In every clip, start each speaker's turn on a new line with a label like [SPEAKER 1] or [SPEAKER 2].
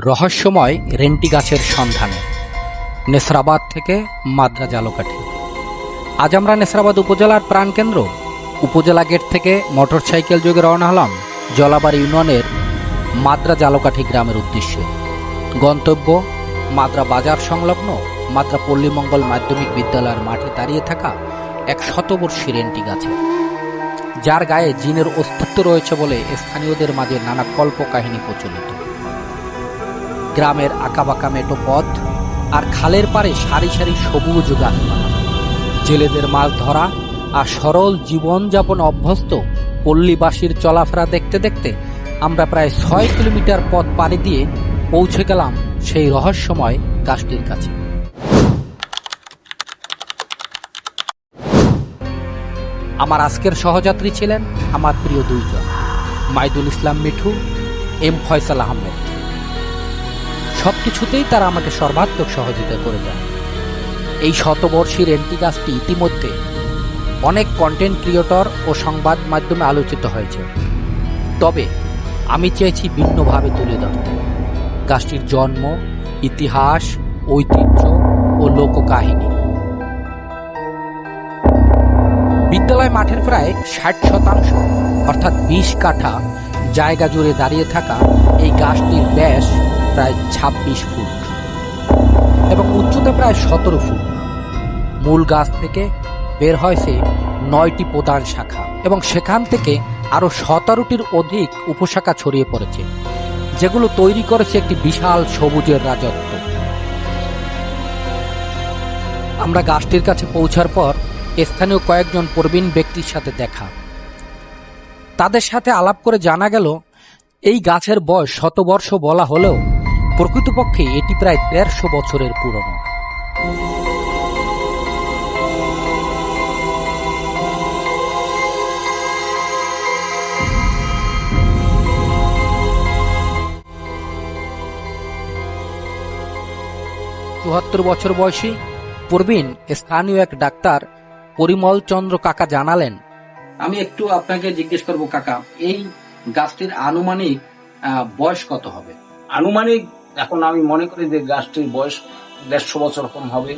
[SPEAKER 1] রহস্যময় রেন্টি গাছের সন্ধানে। নেসরাবাদ থেকে মাদ্রা জালকাঠি আজ আমরা নেসরাবাদ উপজেলার প্রাণকেন্দ্র। উপজেলা গেট থেকে মোটরসাইকেল যোগে রওনা হলাম জলাবাড়ি ইউনিয়নের মাদ্রা জালকাঠি গ্রামের উদ্দেশ্যে। গন্তব্য, মাদ্রা বাজার সংলগ্ন মাদ্রা পল্লীমঙ্গল মাধ্যমিক বিদ্যালয়ের মাঠে দাঁড়িয়ে থাকা এক শতবর্ষী রেন্টি গাছে। যার গায়ে জিনের অস্তিত্ব রয়েছে বলে স্থানীয়দের মাঝে নানা কল্প কাহিনী প্রচলিত। গ্রামের আঁকাবাঁকা মেটো পথ আর খালের পারে সারি সারি সবুজ গাছপালা। জেলেদের মাছ ধরা আর সরল জীবনযাপন অভ্যস্ত পল্লীবাসীর চলাফেরা দেখতে দেখতে আমরা প্রায় ছয় কিলোমিটার পথ পাড়ি দিয়ে পৌঁছে গেলাম সেই রহস্যময় গাছটির কাছে। আমার আজকের সহযাত্রী ছিলেন আমার প্রিয় দুইজন, মাইদুল ইসলাম মিঠু, এম ফয়সাল আহমেদ। সব কিছুতেই তারা আমাকে সর্বাত্মক সহযোগিতা করে যায়। এই শতবর্ষীর এন্টি গাছটি ইতিমধ্যে অনেক কন্টেন্ট ক্রিয়েটর ও সংবাদ মাধ্যমে আলোচিত হয়েছে। তবে আমি চেয়েছি ভিন্নভাবে তুলে ধরতে। গাছটির জন্ম, ইতিহাস, ঐতিহ্য ও লোককাহিনী। বিদ্যালয় মাঠের প্রায় ষাট শতাংশ, অর্থাৎ বিশ কাঠা, জায়গা জুড়ে দাঁড়িয়ে থাকা এই গাছটির ব্যাস প্রায় ছাব্বিশ ফুট এবং উচ্চতা প্রায় সতেরো ফুট। মূল গাছ থেকে বের হয়েছে নয়টি প্রধান শাখা এবং সেখান থেকে আরও সতেরোটির অধিক উপশাখা ছড়িয়ে পড়েছে, যেগুলো তৈরি করেছে একটি বিশাল সবুজের রাজত্ব। আমরা গাছটির কাছে পৌঁছার পর স্থানীয় কয়েকজন প্রবীণ ব্যক্তির সাথে দেখা। তাদের সাথে আলাপ করে জানা গেল, এই গাছের বয়স শতবর্ষ বলা হলেও প্রকৃতপক্ষে এটি প্রায় দেড়শো বছরের পুরনো। চুহাত্তর বছর বয়সী প্রবীণ স্থানীয় এক ডাক্তার পরিমল চন্দ্র কাকা জানালেন আমি একটু আপনাকে জিজ্ঞেস করব কাকা এই গাছটির আনুমানিক আহ, বয়স কত হবে?
[SPEAKER 2] আনুমানিক এখন আমি মনে করি যে গাছটির বয়স দেড়শো বছর কম হবে।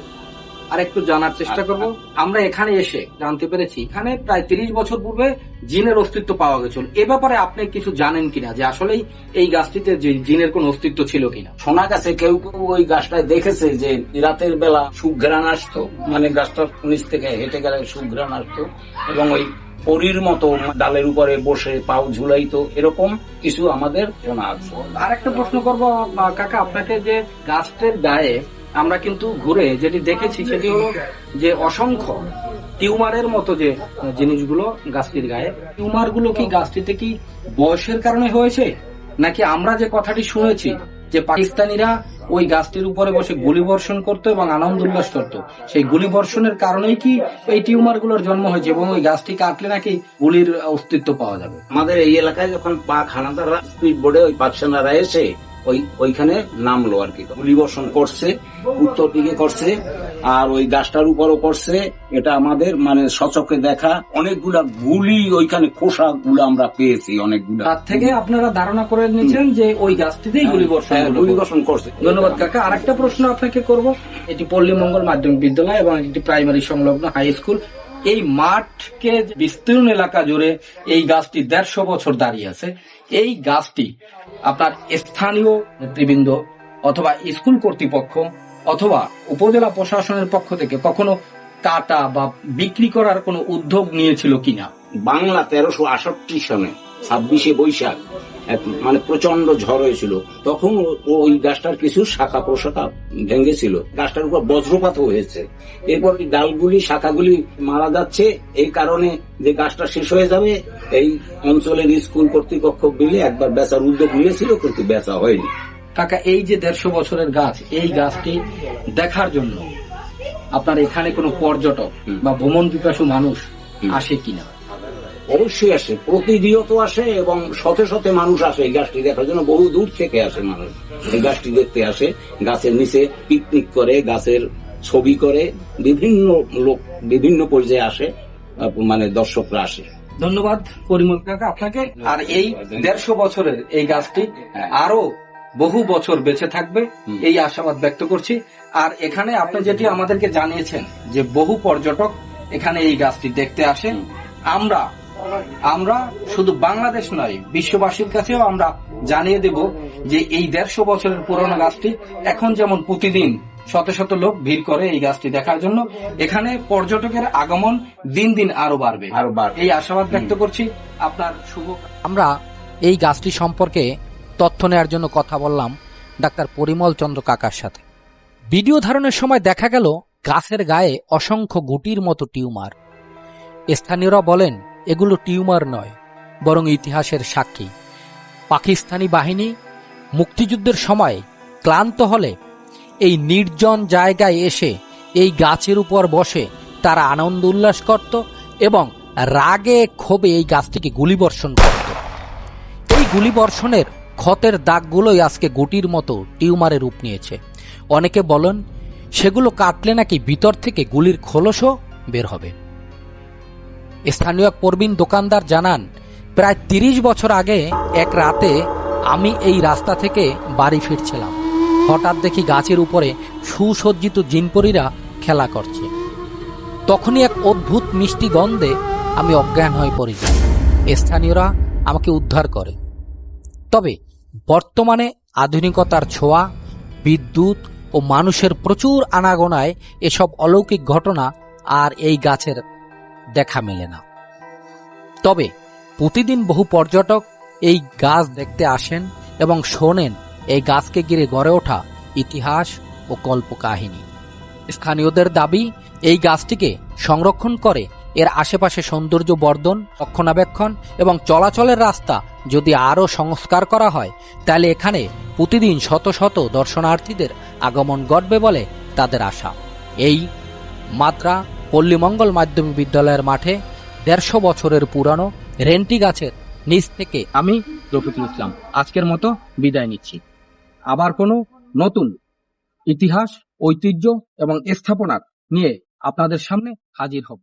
[SPEAKER 1] আর একটু জানার চেষ্টা করব। আমরা এখানে এসে জানতে পেরেছি এখানে প্রায় তিরিশ বছর পূর্বে জিনের অস্তিত্ব পাওয়া গেছিল। এ ব্যাপারে আপনি কিছু জানেন কিনা যে আসলেই এই গাছটিতে যে জিনের কোন অস্তিত্ব ছিল কিনা?
[SPEAKER 2] শোনা গেছে কেউ কেউ ওই গাছটায় দেখেছে যে রাতের বেলা সুঘ্রাণ আসতো। মানে গাছটার নিচ থেকে হেঁটে গেলে সুঘ্রাণ আসতো এবং ওই পরির মতো ডালের উপরে বসে পাও ঝুলাইতো, এরকম কিছু আমাদের
[SPEAKER 1] আর একটা প্রশ্ন করব কাকা, আপনাকে যে গাছটির গায়ে আমরা কিন্তু ঘুরে যেটি দেখেছি, সেটি হলো যে অসংখ্য টিউমারের মতো যে জিনিসগুলো গাছটির গায়ে। টিউমারগুলো কি গাছটিতে কি বয়সের কারণে হয়েছে? নাকি আমরা যে কথাটি শুনেছি যে পাকিস্তানিরা ওই গাছটির উপরে বসে গুলি বর্ষণ করতো এবং আনন্দ উল্লাস করতো সেই গুলি বর্ষণের কারণেই কি এই টিউমারগুলোর জন্ম হয়েছে এবং ওই গাছটি কাটলে নাকি গুলির অস্তিত্ব পাওয়া যাবে?
[SPEAKER 2] আমাদের এই এলাকায় যখন পাক হানাদাররা স্পিড বোর্ডে ওই পাকসেনারা এসে ওই ওইখানে নামলো আর কি। গুলিবর্ষণ করছে উত্তর দিকে করছে আর ওই গাছটার উপরও করছে। এটা আমাদের মানে সচকে দেখা। অনেকগুলা গুলি ওইখানে খোসা গুলো আমরা পেয়েছি অনেকগুলা।
[SPEAKER 1] তার থেকে আপনারা ধারণা করে নিয়েছেন যে ওই গাছটিতেই গুলি বর্ষণ
[SPEAKER 2] হ্যাঁ। গুলিবর্ষণ করছে।
[SPEAKER 1] ধন্যবাদ কাকা। আরেকটা প্রশ্ন আপনাকে করব। এটি পল্লী মঙ্গল মাধ্যমিক বিদ্যালয় এবং একটি প্রাইমারি সংলগ্ন হাই স্কুল এই মাঠকে বিস্তীর্ণ এলাকা জুড়ে এই গাছটি দেড়শো বছর দাঁড়িয়ে আছে। এই গাছটি আপনার স্থানীয় নেতৃবৃন্দ অথবা স্কুল কর্তৃপক্ষ অথবা উপজেলা প্রশাসনের পক্ষ থেকে কখনো কাটা বা বিক্রি করার কোনো উদ্যোগ নিয়েছিল কিনা?
[SPEAKER 2] বাংলা তেরোশো আষট্টি সনে ছাব্বিশে বৈশাখ মানে প্রচণ্ড ঝড় হয়েছিল। তখন ওই গাছটার কিছু শাখা প্রশাখা ভেঙেছিল গাছটার উপর বজ্রপাত হয়েছে। এরপর এই ডালগুলি শাখাগুলি মারা যাচ্ছে। এই কারণে যে গাছটা শেষ হয়ে যাবে এই অঞ্চলের স্কুল কর্তৃপক্ষ মিলে একবার বেচার উদ্যোগ নিয়েছিল কিন্তু বেচা হয়নি।
[SPEAKER 1] কাকা এই যে দেড়শো বছরের গাছ এই গাছটি দেখার জন্য আপনার এখানে কোনো পর্যটক বা ভ্রমণ পিপাসু মানুষ। আসে কিনা?
[SPEAKER 2] অবশ্যই আসে প্রতিনিয়ত আসে এবং শতে শতে মানুষ আসে এই গাছটি দেখার জন্য। বহু দূর থেকে আসে মানুষ। এই গাছটি দেখতে আসে গাছের নিচে পিকনিক করে গাছের ছবি করে বিভিন্ন লোক বিভিন্ন পর্যায়ে আসে মানে দর্শকরা আসে।
[SPEAKER 1] ধন্যবাদ পরিমল কাকা আপনাকে। আর এই দেড়শো বছরের এই গাছটি
[SPEAKER 2] হ্যাঁ।
[SPEAKER 1] আরও বহু বছর বেঁচে থাকবে এই আশাবাদ ব্যক্ত করছি। আর এখানে আপনি যেটি আমাদেরকে জানিয়েছেন যে বহু পর্যটক এখানে এই গাছটি দেখতে আসে
[SPEAKER 2] হুম।
[SPEAKER 1] আমরা আমরা শুধু বাংলাদেশ নয় বিশ্ববাসীর কাছেও আমরা জানিয়ে দেব যে এই দেড়শো বছরের পুরনো গাছটি এখন যেমন প্রতিদিন শত শত লোক ভিড় করে এই গাছটি দেখার জন্য এখানে পর্যটকের আগমন দিন দিন আরও বাড়বে।
[SPEAKER 2] আরও বাড়বে।
[SPEAKER 1] এই আশাবাদ ব্যক্ত করছি। আপনার শুভ আমরা এই গাছটি সম্পর্কে তথ্য নেওয়ার জন্য কথা বললাম ডাক্তার পরিমল চন্দ্র কাকার সাথে। ভিডিও ধারণের সময় দেখা গেল গাছের গায়ে অসংখ্য গুটির মতো টিউমার। স্থানীয়রা বলেন এগুলো টিউমার নয়, বরং ইতিহাসের সাক্ষী। পাকিস্তানি বাহিনী মুক্তিযুদ্ধের সময় ক্লান্ত হলে এই নির্জন জায়গায় এসে এই গাছের উপর বসে তারা আনন্দ উল্লাস করত এবং রাগে ক্ষোভে এই গাছটিকে গুলিবর্ষণ করত। এই গুলিবর্ষণের ক্ষতের দাগগুলোই আজকে গুটির মতো টিউমারের রূপ নিয়েছে। অনেকে বলেন, সেগুলো কাটলে নাকি ভিতর থেকে গুলির খোলসও বের হবে। স্থানীয় প্রবীণ দোকানদার জানান, প্রায় তিরিশ বছর আগে এক রাতে আমি এই রাস্তা থেকে বাড়ি ফিরছিলাম। হঠাৎ দেখি গাছের উপরে সুসজ্জিত জিনপরীরা খেলা করছে। তখনই এক অদ্ভুত মিষ্টি গন্ধে আমি অজ্ঞান হয়ে পড়ি। স্থানীয়রা আমাকে উদ্ধার করে। তবে বর্তমানে আধুনিকতার ছোঁয়া, বিদ্যুৎ ও মানুষের প্রচুর আনাগোনায় এসব অলৌকিক ঘটনা আর এই গাছের দেখা মেলে না। তবে প্রতিদিন বহু পর্যটক এই গাছ দেখতে আসেন এবং শোনেন এই গাছকে ঘিরে গড়ে ওঠা ইতিহাস ও কল্পকাহিনী। স্থানীয়দের দাবি, এই গাছটিকে সংরক্ষণ করে এর আশেপাশে সৌন্দর্য বর্ধন, রক্ষণাবেক্ষণ এবং চলাচলের রাস্তা যদি আরও সংস্কার করা হয়, তাহলে এখানে প্রতিদিন শত শত দর্শনার্থীদের আগমন ঘটবে বলে তাদের আশা। এই মাত্রা পল্লীমঙ্গল মাধ্যমিক বিদ্যালয়ের মাঠে দেড়শো বছরের পুরানো রেন্টি গাছের নিচ থেকে আমি রফিকুল ইসলাম আজকের মতো বিদায় নিচ্ছি। আবার কোনো নতুন ইতিহাস, ঐতিহ্য এবং স্থাপনা নিয়ে আপনাদের সামনে হাজির হব।